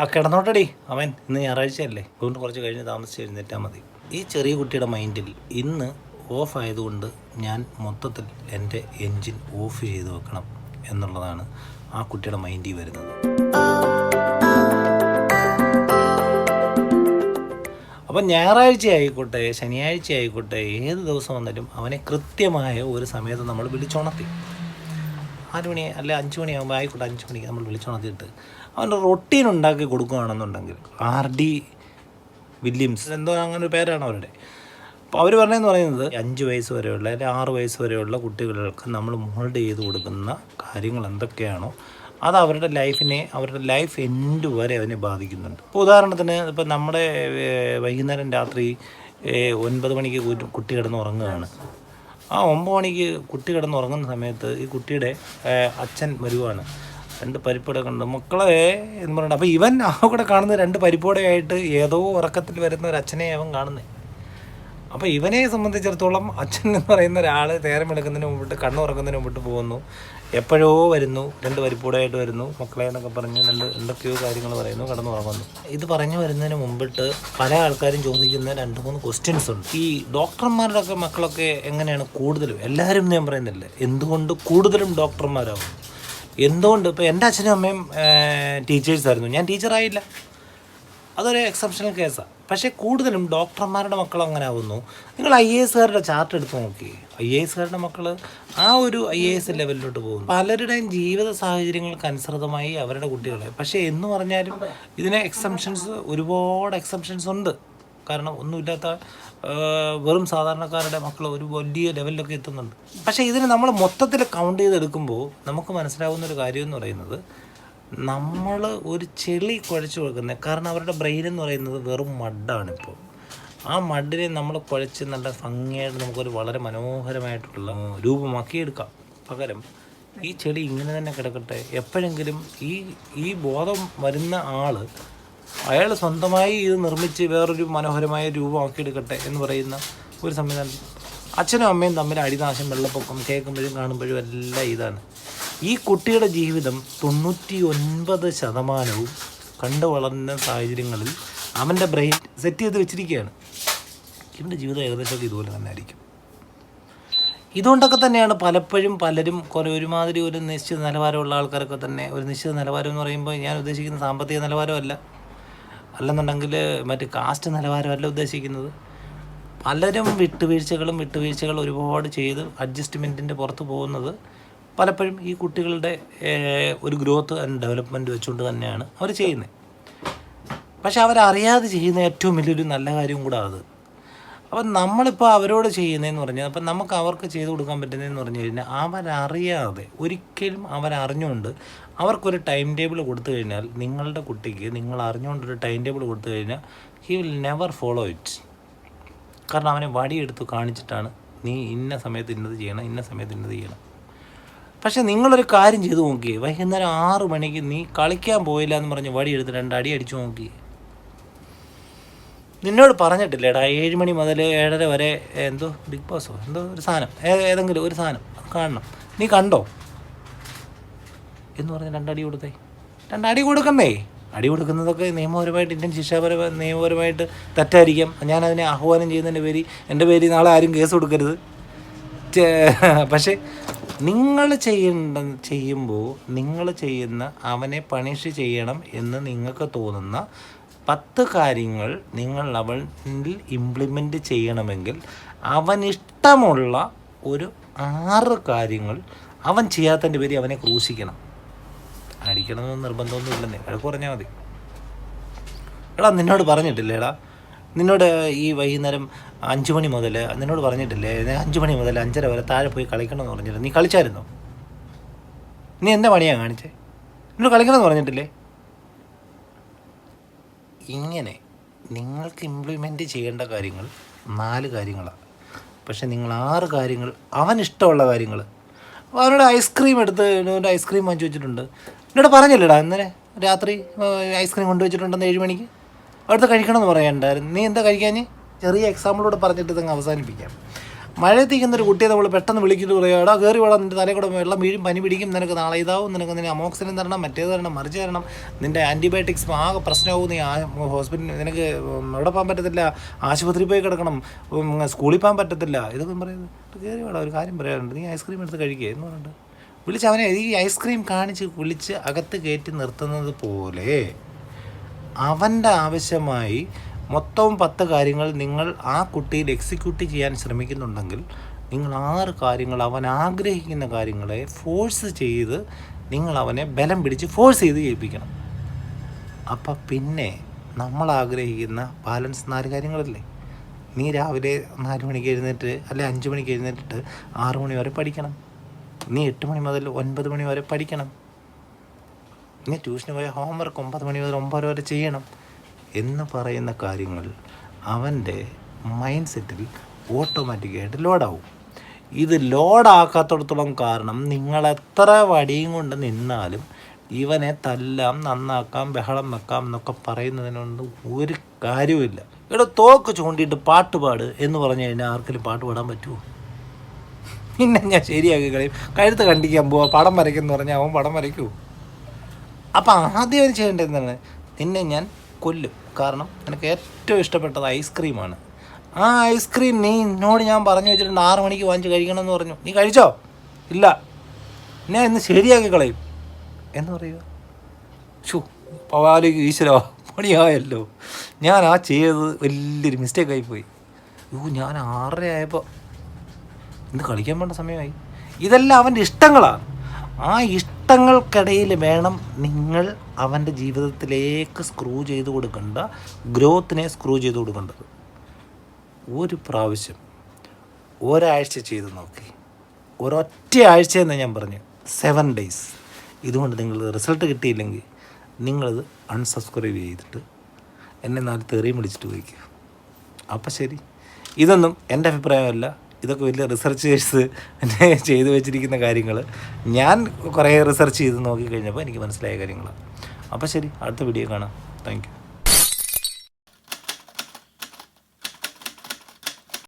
ആ കിടന്നോട്ടടി. അവൻ ഇന്ന് ഞായറാഴ്ചയല്ലേ. അതുകൊണ്ട് കുറച്ച് കഴിഞ്ഞ് താമസിച്ച് എഴുന്നേറ്റാൽ മതി. ഈ ചെറിയ കുട്ടിയുടെ മൈൻഡിൽ ഇന്ന് ഓഫ് ആയതുകൊണ്ട് ഞാൻ മൊത്തത്തിൽ എന്റെ എൻജിൻ ഓഫ് ചെയ്ത് വെക്കണം എന്നുള്ളതാണ് ആ കുട്ടിയുടെ മൈൻഡിൽ വരുന്നത്. അപ്പം ഞായറാഴ്ച ആയിക്കോട്ടെ ശനിയാഴ്ച ആയിക്കോട്ടെ ഏത് ദിവസം വന്നാലും അവനെ കൃത്യമായ ഒരു സമയത്ത് നമ്മൾ വിളിച്ചുണർത്തി ആറ് മണി അല്ലെ അഞ്ച് മണിയാകുമ്പോൾ ആയിക്കോട്ടെ അഞ്ച് മണിക്ക് നമ്മൾ വിളിച്ചുണർത്തിയിട്ട് അവന്റെ റൊട്ടീൻ ഉണ്ടാക്കി കൊടുക്കുകയാണെന്നുണ്ടെങ്കിൽ ആർ ഡി വില്യംസ് എന്തോ അങ്ങനെ ഒരു പേരാണ് അവരുടെ. അപ്പോൾ അവർ പറഞ്ഞതെന്ന് പറയുന്നത് അഞ്ച് വയസ്സ് വരെയുള്ള അല്ലെങ്കിൽ ആറ് വയസ്സ് വരെയുള്ള കുട്ടികൾക്ക് നമ്മൾ മോൾഡ് ചെയ്ത് കൊടുക്കുന്ന കാര്യങ്ങൾ എന്തൊക്കെയാണോ അത് അവരുടെ ലൈഫിനെ അവരുടെ ലൈഫ് എൻഡ് വരെ അതിനെ ബാധിക്കുന്നുണ്ട്. ഇപ്പോൾ ഉദാഹരണത്തിന് ഇപ്പം നമ്മുടെ വൈകുന്നേരം രാത്രി ഒൻപത് മണിക്ക് കുട്ടി കിടന്ന് ഉറങ്ങുകയാണ്. ആ ഒമ്പത് മണിക്ക് കുട്ടി കിടന്ന് ഉറങ്ങുന്ന സമയത്ത് ഈ കുട്ടിയുടെ അച്ഛൻ വരുവാണ്. രണ്ട് പരിപ്പൂടെ കണ്ട്. മക്കളെ എന്ന് പറഞ്ഞിട്ട്. അപ്പോൾ ഇവൻ കൂടെ കാണുന്ന രണ്ട് പരിപ്പൂടെയായിട്ട് ഏതോ ഉറക്കത്തിൽ വരുന്ന ഒരു അച്ഛനെ അവൻ കാണുന്നത് അപ്പോൾ ഇവനെ സംബന്ധിച്ചിടത്തോളം അച്ഛൻ എന്ന് പറയുന്ന ഒരാൾ തേരമെടുക്കുന്നതിന് മുമ്പിട്ട് കണ്ണുറക്കുന്നതിന് മുമ്പിട്ട് പോകുന്നു. എപ്പോഴോ വരുന്നു. രണ്ട് വരിപ്പൂടായിട്ട് വരുന്നു. മക്കളെ എന്നൊക്കെ പറഞ്ഞ് രണ്ട് എന്തൊക്കെയോ കാര്യങ്ങൾ പറയുന്നു. കടന്നുറങ്ങുന്നു. ഇത് പറഞ്ഞു വരുന്നതിന് മുമ്പിട്ട് പല ആൾക്കാരും ചോദിക്കുന്ന രണ്ട് മൂന്ന് ക്വസ്റ്റ്യൻസ് ഉണ്ട്. ഈ ഡോക്ടർമാരുടെ ഒക്കെ മക്കളൊക്കെ എങ്ങനെയാണ് കൂടുതലും? എല്ലാവരും ഞാൻ പറയുന്നില്ല. എന്തുകൊണ്ട് കൂടുതലും ഡോക്ടർമാരാകും എന്തുകൊണ്ട്? ഇപ്പോൾ എന്റെ അച്ഛനും അമ്മയും ടീച്ചേഴ്സായിരുന്നു ഞാൻ ടീച്ചറായില്ല അതൊരു എക്സെപ്ഷണൽ കേസാണ് പക്ഷേ കൂടുതലും ഡോക്ടർമാരുടെ മക്കൾ അങ്ങനെ ആവുന്നു. നിങ്ങൾ ഐ എ എസുകാരുടെ ചാർട്ട് എടുത്ത് നോക്കി. ഐ എ എസുകാരുടെ മക്കൾ ആ ഒരു ഐ എ എസ് ലെവലിലോട്ട് പോകുന്നു. പലരുടെയും ജീവിത സാഹചര്യങ്ങൾക്ക് അനുസൃതമായി അവരുടെ കുട്ടികളെ. പക്ഷേ എന്ന് പറഞ്ഞാലും ഇതിന് എക്സംഷൻസ് ഒരുപാട് എക്സംഷൻസ് ഉണ്ട്. കാരണം ഒന്നുമില്ലാത്ത വെറും സാധാരണക്കാരുടെ മക്കൾ ഒരു വലിയ ലെവലിലൊക്കെ എത്തുന്നുണ്ട്. പക്ഷേ ഇതിന് നമ്മൾ മൊത്തത്തിൽ കൗണ്ട് ചെയ്തെടുക്കുമ്പോൾ നമുക്ക് മനസ്സിലാവുന്ന ഒരു കാര്യം എന്ന് പറയുന്നത് നമ്മൾ ഒരു ചെളി കുഴച്ച് കൊടുക്കുന്നത് കാരണം അവരുടെ ബ്രെയിൻ എന്ന് പറയുന്നത് വെറും മഡാണ് ഇപ്പോൾ ആ മഡിനെ നമ്മൾ കുഴച്ച് നല്ല ഭംഗിയായിട്ട് നമുക്കൊരു വളരെ മനോഹരമായിട്ടുള്ള രൂപമാക്കിയെടുക്കാം. പകരം ഈ ചെളി ഇങ്ങനെ തന്നെ കിടക്കട്ടെ. എപ്പോഴെങ്കിലും ഈ ഈ ബോധം വരുന്ന ആൾ അയാൾ സ്വന്തമായി ഇത് നിർമ്മിച്ച് വേറൊരു മനോഹരമായ രൂപമാക്കിയെടുക്കട്ടെ എന്ന് പറയുന്ന ഒരു സംവിധാനം. അച്ഛനും അമ്മയും തമ്മിൽ അടിനാശം വെള്ളപ്പൊക്കം കേൾക്കുമ്പോഴും കാണുമ്പോഴും എല്ലാം ഇതാണ്. ഈ കുട്ടിയുടെ ജീവിതം തൊണ്ണൂറ്റി ഒൻപത് ശതമാനവും കണ്ടു വളർന്ന സാഹചര്യങ്ങളിൽ അവന്റെ ബ്രെയിൻ സെറ്റ് ചെയ്ത് വെച്ചിരിക്കുകയാണ്. ഇവന്റെ ജീവിതം ഏകദേശം ഇതുപോലെ തന്നെ ആയിരിക്കും. ഇതുകൊണ്ടൊക്കെ തന്നെയാണ് പലപ്പോഴും പലരും കുറേ ഒരുമാതിരി ഒരു നിശ്ചിത നിലവാരമുള്ള ആൾക്കാരൊക്കെ തന്നെ ഒരു നിശ്ചിത നിലവാരം എന്ന് പറയുമ്പോൾ ഞാൻ ഉദ്ദേശിക്കുന്ന സാമ്പത്തിക നിലവാരമല്ല. അല്ലെന്നുണ്ടെങ്കിൽ മറ്റ് കാസ്റ്റ് നിലവാരമല്ല ഉദ്ദേശിക്കുന്നത്. പലരും വിട്ടുവീഴ്ചകളും വിട്ടുവീഴ്ചകളും ഒരുപാട് ചെയ്ത് അഡ്ജസ്റ്റ്മെന്റിന്റെ പുറത്ത് പോകുന്നത് പലപ്പോഴും ഈ കുട്ടികളുടെ ഒരു ഗ്രോത്ത് ആൻഡ് ഡെവലപ്മെന്റ് വെച്ചുകൊണ്ട് തന്നെയാണ് അവർ ചെയ്യുന്നത് പക്ഷെ അവരറിയാതെ ചെയ്യുന്ന ഏറ്റവും വലിയൊരു നല്ല കാര്യം കൂടെ അത്. അപ്പം നമ്മളിപ്പോൾ അവരോട് ചെയ്യുന്നതെന്ന് പറഞ്ഞാൽ അപ്പം നമുക്ക് അവർക്ക് ചെയ്തു കൊടുക്കാൻ പറ്റുന്നതെന്ന് പറഞ്ഞു കഴിഞ്ഞാൽ അവരറിയാതെ ഒരിക്കലും അവരറിഞ്ഞുകൊണ്ട് അവർക്കൊരു ടൈം ടേബിൾ കൊടുത്തു കഴിഞ്ഞാൽ നിങ്ങളുടെ കുട്ടിക്ക് നിങ്ങൾ അറിഞ്ഞുകൊണ്ടൊരു ടൈം ടേബിൾ കൊടുത്തു കഴിഞ്ഞാൽ he will never follow it കാരണം അവനെ വടിയെടുത്ത് കാണിച്ചിട്ടാണ് നീ ഇന്ന സമയത്ത് ഇന്നത് ചെയ്യണം ഇന്ന സമയത്ത് ഇന്നത് ചെയ്യണം. പക്ഷെ നിങ്ങളൊരു കാര്യം ചെയ്തു നോക്കി വൈകുന്നേരം ആറ് മണിക്ക് നീ കളിക്കാൻ പോയില്ല എന്ന് പറഞ്ഞ് വടി എടുത്ത് രണ്ടടി അടിച്ചു നോക്കി. നിന്നോട് പറഞ്ഞിട്ടില്ലേടാ ഏഴ് മണി മുതൽ ഏഴര വരെ എന്തോ ബിഗ് ബോസോ എന്തോ ഒരു സാധനം ഏതെങ്കിലും ഒരു സാധനം കാണണം. നീ കണ്ടോ? എന്ന് പറഞ്ഞ് രണ്ടടി കൊടുത്തേ. രണ്ടടി കൊടുക്കണ്ടേ? അടി കൊടുക്കുന്നതൊക്കെ നിയമപരമായിട്ട് ഇന്ത്യൻ ശിക്ഷാപര നിയമപരമായിട്ട് തെറ്റായിരിക്കാം. ഞാൻ അതിനെ ആഹ്വാനം ചെയ്യുന്നതിന്റെ പേര് എന്റെ പേര് നാളെ ആരും കേസ് കൊടുക്കരുത്. പക്ഷേ നിങ്ങൾ ചെയ്യേണ്ട ചെയ്യുമ്പോൾ നിങ്ങൾ ചെയ്യുന്ന അവനെ പണിഷ് ചെയ്യണം എന്ന് നിങ്ങൾക്ക് തോന്നുന്ന പത്ത് കാര്യങ്ങൾ നിങ്ങൾ അവനിൽ ഇംപ്ലിമെന്റ് ചെയ്യണമെങ്കിൽ അവനിഷ്ടമുള്ള ഒരു ആറ് കാര്യങ്ങൾ അവൻ ചെയ്യാത്തതിന്റെ പേര് അവനെ ക്രൂശിക്കണം. അടിക്കണമെന്ന് നിർബന്ധമൊന്നും ഇല്ലെന്നേ. പറഞ്ഞാൽ മതി. എടാ നിന്നോട് പറഞ്ഞിട്ടില്ലേടാ? നിന്നോട് ഈ വൈകുന്നേരം അഞ്ച് മണി മുതൽ നിന്നോട് പറഞ്ഞിട്ടില്ലേ അഞ്ച് മണി മുതൽ അഞ്ചര വരെ താഴെ പോയി കളിക്കണം എന്ന് പറഞ്ഞില്ല നീ കളിച്ചായിരുന്നോ? നീ എന്താ പണിയാണ് കാണിച്ചേ? നിന്നോട് കളിക്കണമെന്ന് പറഞ്ഞിട്ടില്ലേ? ഇങ്ങനെ നിങ്ങൾക്ക് ഇംപ്ലിമെന്റ് ചെയ്യേണ്ട കാര്യങ്ങൾ നാല് കാര്യങ്ങളാണ് പക്ഷെ നിങ്ങൾ ആറ് കാര്യങ്ങൾ അവൻ ഇഷ്ടമുള്ള കാര്യങ്ങൾ. അപ്പോൾ അവനോട് ഐസ്ക്രീം എടുത്ത് ഒരു ഐസ്ക്രീം വാങ്ങിച്ചു വെച്ചിട്ടുണ്ട്. എന്നോട് പറഞ്ഞില്ലടാ ഇന്നലെ രാത്രി ഐസ്ക്രീം കൊണ്ടുവച്ചിട്ടുണ്ടെന്ന് ഏഴ് മണിക്ക്. അവിടുത്തെ കഴിക്കണമെന്ന് പറയണ്ടായിരുന്നു നീ എന്താ കഴിക്കാൻ ചെറിയ എക്സാമ്പിളോട് പറഞ്ഞിട്ട് ഇതങ്ങ് അവസാനിപ്പിക്കാം. മഴയത്തേക്കുന്ന ഒരു കുട്ടിയെ നമ്മൾ പെട്ടെന്ന് വിളിച്ചിട്ട് പറയുക കയറി വേണം നിന്റെ തലയിൽ വെള്ളം വീഴും പനി പിടിക്കും നിനക്ക് നാളെ ഇതാവും നിനക്ക് നിന്നെ അമോക്സിനും തരണം മറ്റേത് തരണം മറിച്ച് തരണം നിന്റെ ആന്റിബയോട്ടിക്സ് ആകെ പ്രശ്നമാവും നീ ആ ഹോസ്പിറ്റലിൽ നിനക്ക് എവിടെ പോകാൻ പറ്റത്തില്ല ആശുപത്രിയിൽ പോയി കിടക്കണം സ്കൂളിൽ പോകാൻ പറ്റത്തില്ല ഇതൊക്കെ പറയുന്നത്. കയറി വേണം ഒരു കാര്യം പറയാറുണ്ട് നീ ഐസ്ക്രീം എടുത്ത് കഴിക്കുക എന്ന് പറഞ്ഞിട്ട് വിളിച്ച് അവനെ ഈ ഐസ്ക്രീം കാണിച്ച് വിളിച്ച് അകത്ത് കയറ്റി നിർത്തുന്നത് പോലെ അവന്റെ ആവശ്യമായി മൊത്തം പത്ത് കാര്യങ്ങൾ നിങ്ങൾ ആ കുട്ടിയിൽ എക്സിക്യൂട്ട് ചെയ്യാൻ ശ്രമിക്കുന്നുണ്ടെങ്കിൽ നിങ്ങൾ ആറ് കാര്യങ്ങൾ അവൻ ആഗ്രഹിക്കുന്ന കാര്യങ്ങളെ ഫോഴ്സ് ചെയ്ത് നിങ്ങൾ അവനെ ബലം പിടിച്ച് ഫോഴ്സ് ചെയ്ത് ചെയ്യിപ്പിക്കണം അപ്പം പിന്നെ നമ്മൾ ആഗ്രഹിക്കുന്ന ബാലൻസ് നാല് കാര്യങ്ങളല്ലേ? നീ രാവിലെ നാല് മണിക്ക് എഴുന്നേറ്റ് അല്ലെ അഞ്ച് മണിക്ക് എഴുന്നേറ്റിട്ട് ആറ് മണി വരെ പഠിക്കണം. നീ എട്ട് മണി മുതൽ ഒൻപത് മണി വരെ പഠിക്കണം. നീ ട്യൂഷന് പോയ ഹോംവർക്ക് ഒമ്പത് മണി മുതൽ ഒമ്പത് വരെ ചെയ്യണം. എന്ന് പറയുന്ന കാര്യങ്ങൾ അവന്റെ മൈൻഡ് സെറ്റിൽ ഓട്ടോമാറ്റിക്കായിട്ട് ലോഡാവും ഇത് ലോഡാക്കാത്തടത്തോളം കാരണം നിങ്ങൾ എത്ര വടിയും കൊണ്ട് നിന്നാലും ഇവനെ തല്ലാം നന്നാക്കാം ബഹളം വെക്കാം എന്നൊക്കെ പറയുന്നതിനൊന്നും ഒരു കാര്യവുമില്ല. ഇവിടെ തോക്ക് ചൂണ്ടിയിട്ട് പാട്ട് പാട് എന്ന് പറഞ്ഞു കഴിഞ്ഞാൽ ആർക്കെങ്കിലും പാട്ട് പാടാൻ പറ്റുമോ? പിന്നെ ഞാൻ ശരിയാക്കി കളയും. കഴുത്ത് കണ്ടിക്കാൻ പോവാ പടം വരയ്ക്കുമെന്ന് പറഞ്ഞാൽ അവൻ പടം വരയ്ക്കൂ അപ്പം ആദ്യം അവൻ ചെയ്യേണ്ടത് എന്താണ്? നിന്നെ ഞാൻ കൊല്ലും. കാരണം നിനക്ക് ഏറ്റവും ഇഷ്ടപ്പെട്ടത് ഐസ്ക്രീമാണ്. ആ ഐസ്ക്രീം നീ എന്നോട് ഞാൻ പറഞ്ഞു വെച്ചിട്ടുണ്ട് ആറ് മണിക്ക് വാങ്ങിച്ച് കഴിക്കണമെന്ന് പറഞ്ഞു. നീ കഴിച്ചോ? ഇല്ല. ഞാൻ ഇന്ന് ശരിയാക്കി കളയും. എന്ന് പറയുക. ഷൂ പവാലിക്ക് ഈശ്വരോ പണിയായല്ലോ. ഞാൻ ആ ചെയ്തത് വലിയൊരു മിസ്റ്റേക്കായി പോയി. യോ ഞാൻ ആറര ആയപ്പോൾ ഇന്ന് കളിക്കാൻ വേണ്ട സമയമായി. ഇതെല്ലാം അവന്റെ ഇഷ്ടങ്ങളാണ്. ആ ഇഷ്ടങ്ങൾക്കിടയിൽ വേണം നിങ്ങൾ അവന്റെ ജീവിതത്തിലേക്ക് സ്ക്രൂ ചെയ്ത് കൊടുക്കേണ്ട ഗ്രോത്തിനെ സ്ക്രൂ ചെയ്ത് കൊടുക്കേണ്ടത്. ഒരു പ്രാവശ്യം ഒരാഴ്ച ചെയ്ത് നോക്കി. ഒരൊറ്റ ആഴ്ച എന്ന് ഞാൻ പറഞ്ഞു സെവൻ ഡേയ്സ് ഇതുകൊണ്ട് നിങ്ങൾ റിസൾട്ട് കിട്ടിയില്ലെങ്കിൽ നിങ്ങളത് അൺസബ്സ്ക്രൈബ് ചെയ്തിട്ട് എന്നെ നാല് തെറിയും വിളിച്ചിട്ട് പോയിക്കുക അപ്പം ശരി. ഇതൊന്നും എന്റെ അഭിപ്രായമല്ല. ഇതൊക്കെ വലിയ റിസർച്ചേഴ്സ് എന്നെ ചെയ്തു വെച്ചിരിക്കുന്ന കാര്യങ്ങൾ ഞാൻ കുറേ റിസർച്ച് ചെയ്ത് നോക്കിക്കഴിഞ്ഞപ്പോൾ എനിക്ക് മനസ്സിലായ കാര്യങ്ങളാണ് അപ്പോൾ ശരി അടുത്ത വീഡിയോ കാണാം. താങ്ക്